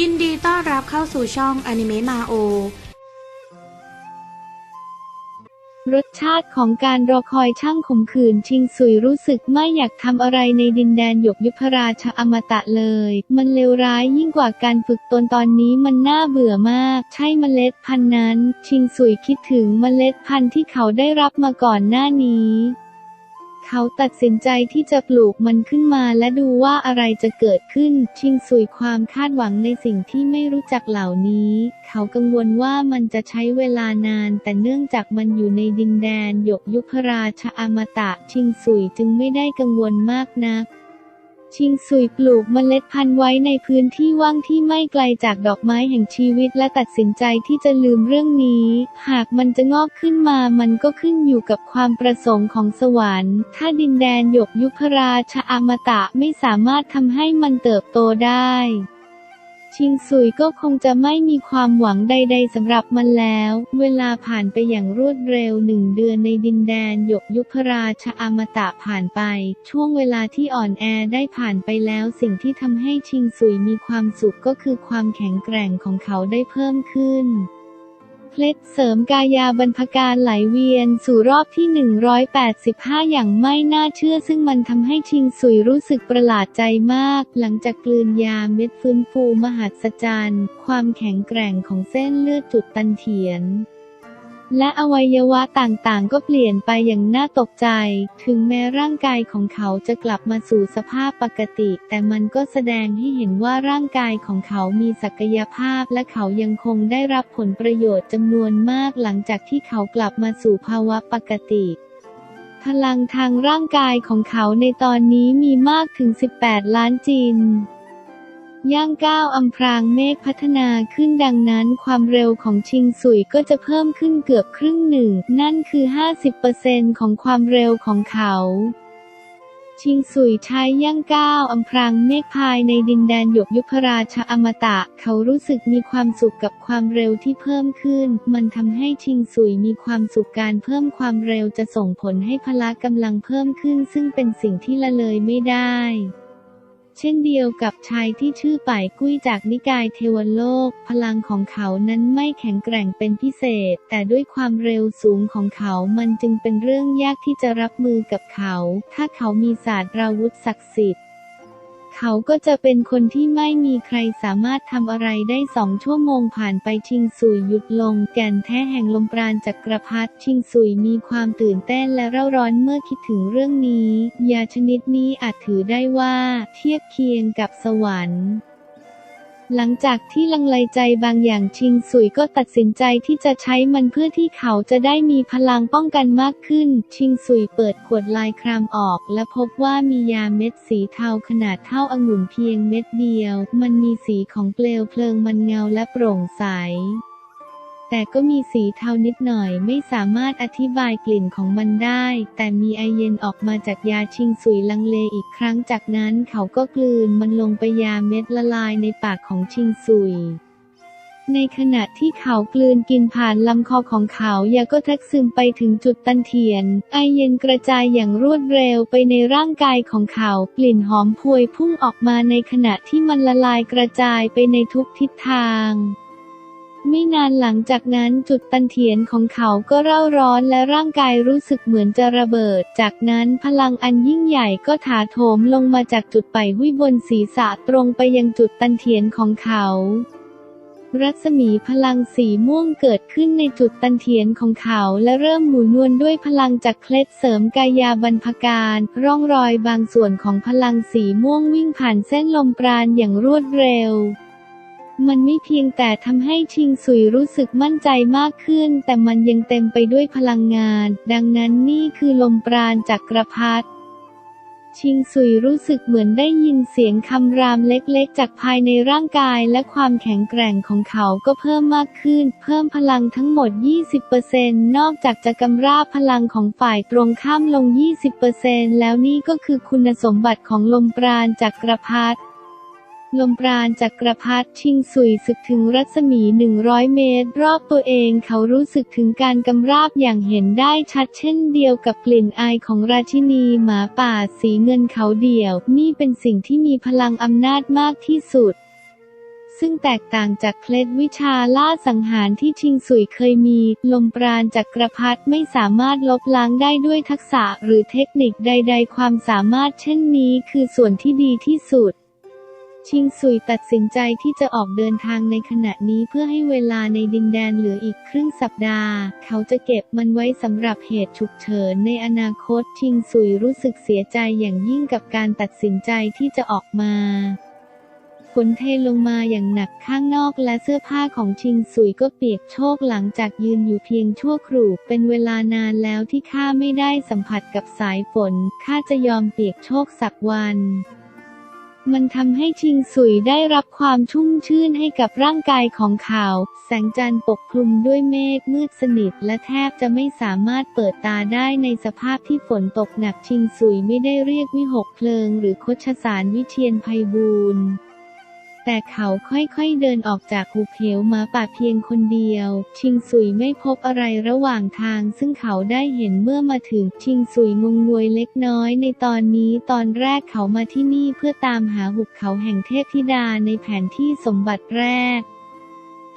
ยินดีต้อนรับเข้าสู่ช่องอนิเมะมาโอ รสชาติของการรอคอยช่างขมขื่นชิงสุยรู้สึกไม่อยากทำอะไรในดินแดนหยกยุพราชอมตะเลย มันเลวร้ายยิ่งกว่าการฝึกตนตอนนี้มันน่าเบื่อมาก ใช่เมล็ดพันธุ์นั้น ชิงสุยคิดถึงเมล็ดพันธุ์ที่เขาได้รับมาก่อนหน้านี้ เขาตัดสินใจที่จะปลูกมันขึ้นมาและดูว่าอะไรจะเกิดขึ้น ชิงสุยความคาดหวังในสิ่งที่ไม่รู้จักเหล่านี้ เขากังวลว่ามันจะใช้เวลานาน แต่เนื่องจากมันอยู่ในดินแดนหยกยุพราชอมตะ ชิงสุยจึงไม่ได้กังวลมากนัก ชิงสุยปลูกเมล็ดพันธุ์ไว้ในพื้นที่ว่างที่ไม่ไกลจากดอกไม้แห่งชีวิตและตัดสินใจที่จะลืมเรื่องนี้ หากมันจะงอกขึ้นมามันก็ขึ้นอยู่กับความประสงค์ของสวรรค์ ถ้าดินแดนหยกยุพราชอมตะไม่สามารถทำให้มันเติบโตได้ ชิงซุยก็คงจะไม่มีความหวังใด ๆสำหรับมันแล้ว เวลาผ่านไปอย่างรวดเร็วหนึ่งเดือนในดินแดนหยกยุคราชอมตะผ่านไป ช่วงเวลาที่อ่อนแอได้ผ่านไปแล้วสิ่งที่ทำให้ชิงซุยมีความสุขก็คือความแข็งแกร่งของเขาได้เพิ่มขึ้น เคล็ดเสริมกายาบรรพการไหลเวียนสู่รอบที่ 185 อย่างไม่น่าเชื่อ ซึ่งมันทำให้ชิงสุยรู้สึกประหลาดใจมาก หลังจากกลืนยาเม็ดฟื้นฟูมหัศจรรย์ ความแข็งแกร่งของเส้นเลือดจุดตันเถียน และอวัยวะต่างๆ ก็เปลี่ยนไปอย่างน่าตกใจ ถึงแม้ร่างกายของเขาจะกลับมาสู่สภาพปกติ แต่มันก็แสดงให้เห็นว่าร่างกายของเขามีศักยภาพ และเขายังคงได้รับผลประโยชน์จำนวนมากหลังจากที่เขากลับมาสู่ภาวะปกติพลังทางร่างกายของเขาในตอนนี้มีมากถึง 18 ล้านจิน ย่างก้าวอำพรางเมฆพัฒนาขึ้นดังนั้นความเร็วของชิงสุยก็จะเพิ่มขึ้นเกือบครึ่งหนึ่ง นั่นคือ 50%ของความเร็วของเขาชิงสุยใช้ย่างก้าวอำพรางเมฆภายในดินแดนหยกยุพราชอมตะ เขารู้สึกมีความสุขกับความเร็วที่เพิ่มขึ้น มันทำให้ชิงสุยมีความสุขการเพิ่มความเร็วจะส่งผลให้พละกำลังเพิ่มขึ้น ซึ่งเป็นสิ่งที่ละเลยไม่ได้ เช่นเดียวกับชายที่ชื่อป่ายกุ้ยจากนิกายเทวโลก พลังของเขานั้นไม่แข็งแกร่งเป็นพิเศษ แต่ด้วยความเร็วสูงของเขามันจึงเป็นเรื่องยากที่จะรับมือกับเขา ถ้าเขามีศาสตราวุธศักดิ์สิทธิ์ เขาก็จะเป็นคนที่ไม่มีใครสามารถทำอะไรได้สองชั่วโมงผ่านไปชิงสุยหยุดลง แก่นแท้แห่งลมปราณจักรพรรดิชิงสุยมีความตื่นเต้นและเร่าร้อนเมื่อคิดถึงเรื่องนี้ ยาชนิดนี้อาจถือได้ว่า เทียบเคียงกับสวรรค์ หลังจากที่ลังเลใจบางอย่างชิงสุยก็ตัดสินใจที่จะใช้มันเพื่อที่เขาจะได้มีพลังป้องกันมากขึ้น ชิงสุยเปิดขวดลายครามออก และพบว่ามียาเม็ดสีเทาขนาดเท่าองุ่นเพียงเม็ดเดียว มันมีสีของเปลวเพลิงมันเงาและโปร่งใส แต่ก็มีสีเทานิดหน่อยไม่สามารถอธิบายกลิ่นของมันได้ แต่มีไอเย็นออกมาจากยาชิงสุยลังเลอีกครั้งจากนั้นเขาก็กลืนมันลงไปยาเม็ดละลายในปากของชิงสุย ในขณะที่เขากลืนกินผ่านลำคอของเขายาก็ทรกซึมไปถึงจุดตันเทียน ไอเย็นกระจายอย่างรวดเร็วไปในร่างกายของเขา กลิ่นหอมพวยพุ่งออกมาในขณะที่มันละลายกระจายไปในทุกทิศทาง ไม่นานหลังจากนั้นจุดตันเทียนของเขาก็เร่าร้อนและร่างกายรู้สึกเหมือนจะระเบิด จากนั้นพลังอันยิ่งใหญ่ก็ถาโถมลงมาจากจุดไปหุ้ยบนศีรษะตรงไปยังจุดตันเทียนของเขารัศมีพลังสีม่วงเกิดขึ้นในจุดตันเทียนของเขาและเริ่มหมุนวนด้วยพลังจากเคล็ดเสริมกายาบรรพการ ร่องรอยบางส่วนของพลังสีม่วงวิ่งผ่านเส้นลมปราณอย่างรวดเร็ว มันไม่เพียงแต่ทำให้ชิงสุยรู้สึกมั่นใจมากขึ้น แต่มันยังเต็มไปด้วยพลังงาน ดังนั้นนี่คือลมปราณจากกระพัดชิงสุยรู้สึกเหมือนได้ยินเสียงคำรามเล็กๆ จากภายในร่างกายและความแข็งแกร่งของเขาก็เพิ่มมากขึ้น เพิ่มพลังทั้งหมด 20%นอกจากจะกำราบพลังของฝ่ายตรงข้ามลง 20%แล้วนี่ก็คือคุณสมบัติของลมปราณจากกระพัด ลมปราณจักรพรรดิชิงสุยสึกถึงรัศมี 100 เมตร รอบตัวเองเขารู้สึกถึงการกำราบอย่างเห็นได้ชัดเช่นเดียวกับกลิ่นอายของราชินีหมาป่าสีเงินเขาเดี่ยว นี่เป็นสิ่งที่มีพลังอำนาจมากที่สุดซึ่งแตกต่างจากเคล็ดวิชาล่าสังหารที่ชิงสุยเคยมี ลมปราณจักรพรรดิไม่สามารถลบล้างได้ด้วยทักษะหรือเทคนิคใด ๆ ความสามารถเช่นนี้คือส่วนที่ดีที่สุด ชิงสุยตัดสินใจที่จะออกเดินทางในขณะนี้เพื่อให้เวลาในดินแดนเหลืออีกครึ่งสัปดาห์ เขาจะเก็บมันไว้สำหรับเหตุฉุกเฉินในอนาคตชิงสุยรู้สึกเสียใจอย่างยิ่งกับการตัดสินใจที่จะออกมาฝนเทลงมาอย่างหนักข้างนอกและเสื้อผ้าของชิงสุยก็เปียกโชกหลังจากยืนอยู่เพียงชั่วครู่เป็นเวลานานแล้วที่ข้าไม่ได้สัมผัสกับสายฝนข้าจะยอมเปียกโชกสักวัน มันทำให้ชิงสุยได้รับความชุ่มชื่นให้กับร่างกายของเขา แสงจันทร์ปกคลุมด้วยเมฆมืดสนิทและแทบจะไม่สามารถเปิดตาได้ในสภาพที่ฝนตกหนักชิงสุยไม่ได้เรียกวิหกเพลิง หรือคชสารวิเชียนไพบูรณ์ แต่เขาค่อยๆเดินออกจากหุบเหวมาป่าเพียงคนเดียว ชิงสุยไม่พบอะไรระหว่างทาง ซึ่งเขาได้เห็นเมื่อมาถึง ชิงสุยงงงวยเล็กน้อยในตอนนี้ตอนแรกเขามาที่นี่เพื่อตามหาหุบเขาแห่งเทพธิดาในแผนที่สมบัติแรก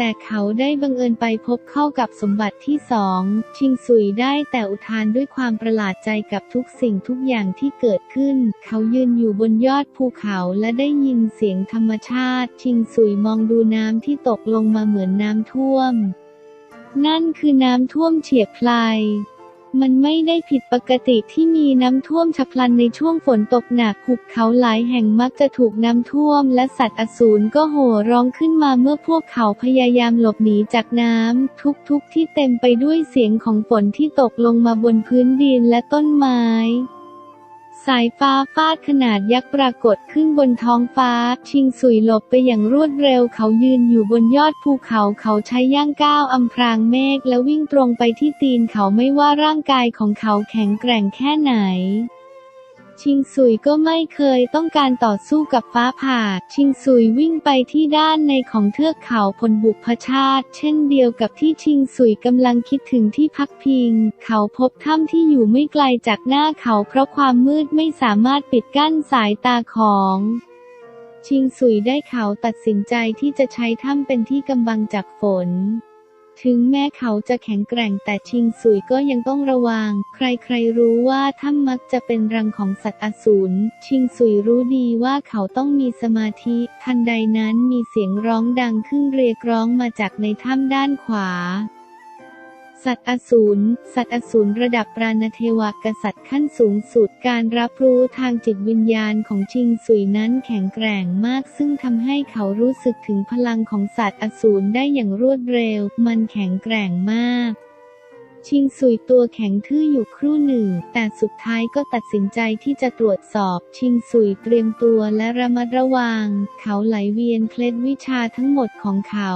แต่เขาได้บังเอิญไปพบเข้ากับสมบัติที่สองชิงสุยได้แต่อุทานด้วยความประหลาดใจกับทุกสิ่งทุกอย่างที่เกิดขึ้น เขายืนอยู่บนยอดภูเขาและได้ยินเสียงธรรมชาติ ชิงสุยมองดูน้ำที่ตกลงมาเหมือนน้ำท่วม นั่นคือน้ำท่วมเฉียบพลัย มันไม่ได้ผิดปกติที่มีน้ำท่วมฉับพลันในช่วงฝนตกหนักหุบเขาหลายแห่งมักจะถูกน้ำท่วม และสัตว์อสูรก็โห่ร้องขึ้นมาเมื่อพวกเขาพยายามหลบหนีจากน้ำทุกๆทที่เต็มไปด้วยเสียงของฝนที่ตกลงมาบนพื้นดินและต้นไม้ สายฟ้าฟาดขนาดยักษ์ปรากฏขึ้นบนท้องฟ้า ชิงสุยหลบไปอย่างรวดเร็วเขายืนอยู่บนยอดภูเขาเขาใช้ย่างก้าวอำพรางเมฆและวิ่งตรงไปที่ตีนเขาไม่ว่าร่างกายของเขาแข็งแกร่งแค่ไหน ชิงสุยก็ไม่เคยต้องการต่อสู้กับฟ้าผ่า ชิงสุยวิ่งไปที่ด้านในของเทือกเขาพลบุพชาติ เช่นเดียวกับที่ชิงสุยกำลังคิดถึงที่พักพิง เขาพบถ้ำที่อยู่ไม่ไกลจากหน้าเขาเพราะความมืดไม่สามารถปิดกั้นสายตาของชิงสุยได้เขาตัดสินใจที่จะใช้ถ้ำเป็นที่กำบังจากฝน ถึงแม้เขาจะแข็งแกร่งแต่ชิงสุยก็ยังต้องระวัง ใครๆรู้ว่าถ้ำมักจะเป็นรังของสัตว์อสูร ชิงสุยรู้ดีว่าเขาต้องมีสมาธิ ทันใดนั้นมีเสียงร้องดังขึ้นเรียกร้องมาจากในถ้ำด้านขวา สัตว์อสูร สัตว์อสูรระดับปราณเทวกษัตริย์ขั้นสูงสุด การรับรู้ทางจิตวิญญาณของชิงสุยนั้นแข็งแกร่งมาก ซึ่งทำให้เขารู้สึกถึงพลังของสัตว์อสูรได้อย่างรวดเร็ว มันแข็งแกร่งมาก ชิงสุยตัวแข็งทื่ออยู่ครู่หนึ่ง แต่สุดท้ายก็ตัดสินใจที่จะตรวจสอบ ชิงสุยเตรียมตัวและระมัดระวัง เขาไหลเวียนเคล็ดวิชาทั้งหมดของเขา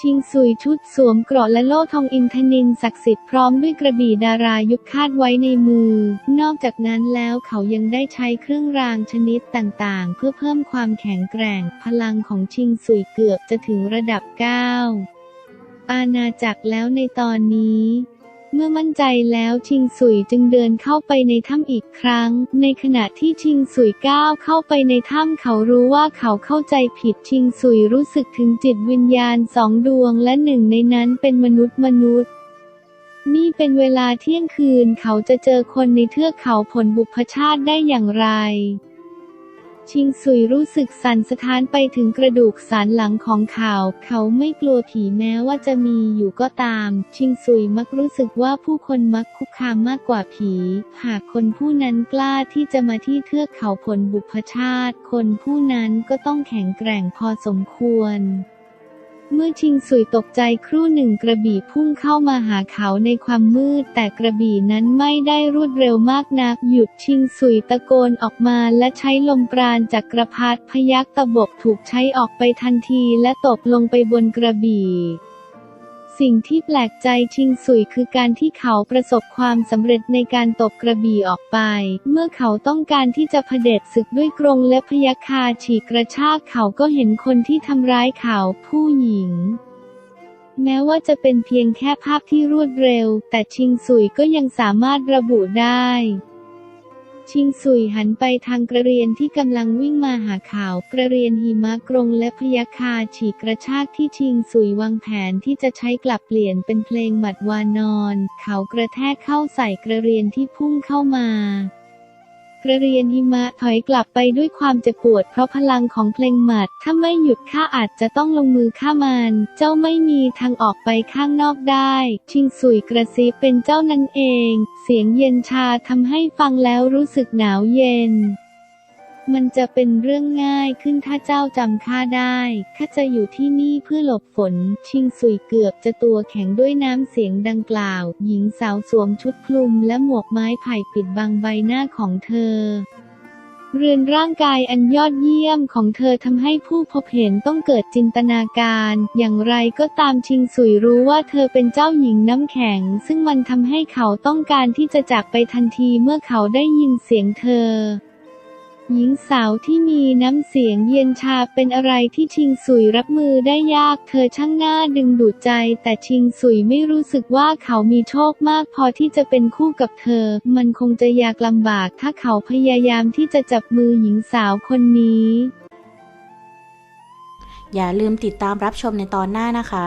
ชิงซุยชุดสวมเกราะและโล่ทองอินทนินศักดิ์สิทธิ์พร้อมด้วยกระบี่ดารายุคคาดไว้ในมือ นอกจากนั้นแล้วเขายังได้ใช้เครื่องรางชนิดต่างๆ เพื่อเพิ่มความแข็งแกร่ง พลังของชิงซุยเกือบจะถึงระดับ 9 อาณาจักรแล้วในตอนนี้ เมื่อมั่นใจแล้วชิงสุยจึงเดินเข้าไปในถ้ำอีกครั้ง ในขณะที่ชิงสุยก้าวเข้าไปในถ้ำเขารู้ว่าเขาเข้าใจผิดชิงสุยรู้สึกถึงจิตวิญญาณสองดวงและหนึ่งในนั้นเป็นมนุษย์มนุษย์นี่เป็นเวลาเที่ยงคืนเขาจะเจอคนในเทือกเขาผลบุพชาติได้อย่างไร ชิงซุยรู้สึกสั่นสะท้านไปถึงกระดูกสันหลังของเขา เขาไม่กลัวผีแม้ว่าจะมีอยู่ก็ตาม ชิงซุยมักรู้สึกว่าผู้คนมักคุกคามมากกว่าผี หากคนผู้นั้นกล้าที่จะมาที่เทือกเขาผลบุพชาติ คนผู้นั้นก็ต้องแข็งแกร่งพอสมควร เมื่อชิงสุยตกใจครู่หนึ่งกระบี่พุ่งเข้ามาหาเขาในความมืด แต่กระบี่นั้นไม่ได้รวดเร็วมากนัก หยุดชิงสุยตะโกนออกมาและใช้ลมปราณจากกระพัดพยักตะบกถูกใช้ออกไปทันทีและตกลงไปบนกระบี่ สิ่งที่แปลกใจชิงสุยคือการที่เขาประสบความสำเร็จในการตบกระบี่ออกไป เมื่อเขาต้องการที่จะเผด็จศึกด้วยกรงและพยาคาฉีกกระชากเขาก็เห็นคนที่ทำร้ายเขาผู้หญิงแม้ว่าจะเป็นเพียงแค่ภาพที่รวดเร็ว แต่ชิงสุยก็ยังสามารถระบุได้ ชิงสุยหันไปทางกระเรียนที่กำลังวิ่งมาหาเขากระเรียนหิมะกรงและพยาคาฉีกกระชากที่ชิงสุยวางแผนที่จะใช้กลับเปลี่ยนเป็นเพลงหมัดวานอน เขากระแทกเข้าใส่กระเรียนที่พุ่งเข้ามา กระเรียนหิมะถอยกลับไปด้วยความเจ็บปวดเพราะพลังของเพลงหมัด ถ้าไม่หยุดข้าอาจจะต้องลงมือฆ่ามัน เจ้าไม่มีทางออกไปข้างนอกได้ ชิงสุยกระซิบเป็นเจ้านั่นเอง เสียงเย็นชาทำให้ฟังแล้วรู้สึกหนาวเย็น มันจะเป็นเรื่องง่ายขึ้นถ้าเจ้าจำข้าได้ข้าจะอยู่ที่นี่เพื่อหลบฝน ชิงสุยเกือบจะตัวแข็งด้วยน้ำเสียงดังกล่าว หญิงสาวสวมชุดคลุมและหมวกไม้ไผ่ปิดบังใบหน้าของเธอ เรือนร่างกายอันยอดเยี่ยมของเธอทำให้ผู้พบเห็นต้องเกิดจินตนาการ อย่างไรก็ตามชิงสุยรู้ว่าเธอเป็นเจ้าหญิงน้ำแข็ง ซึ่งมันทำให้เขาต้องการที่จะจากไปทันทีเมื่อเขาได้ยินเสียงเธอ หญิงสาวที่มีน้ำเสียงเย็นชาเป็นอะไรที่ชิงสุยรับมือได้ยาก เธอช่างน่าดึงดูดใจ แต่ชิงสุยไม่รู้สึกว่าเขามีโชคมากพอที่จะเป็นคู่กับเธอ มันคงจะยากลำบากถ้าเขาพยายามที่จะจับมือหญิงสาวคนนี้ อย่าลืมติดตามรับชมในตอนหน้านะคะ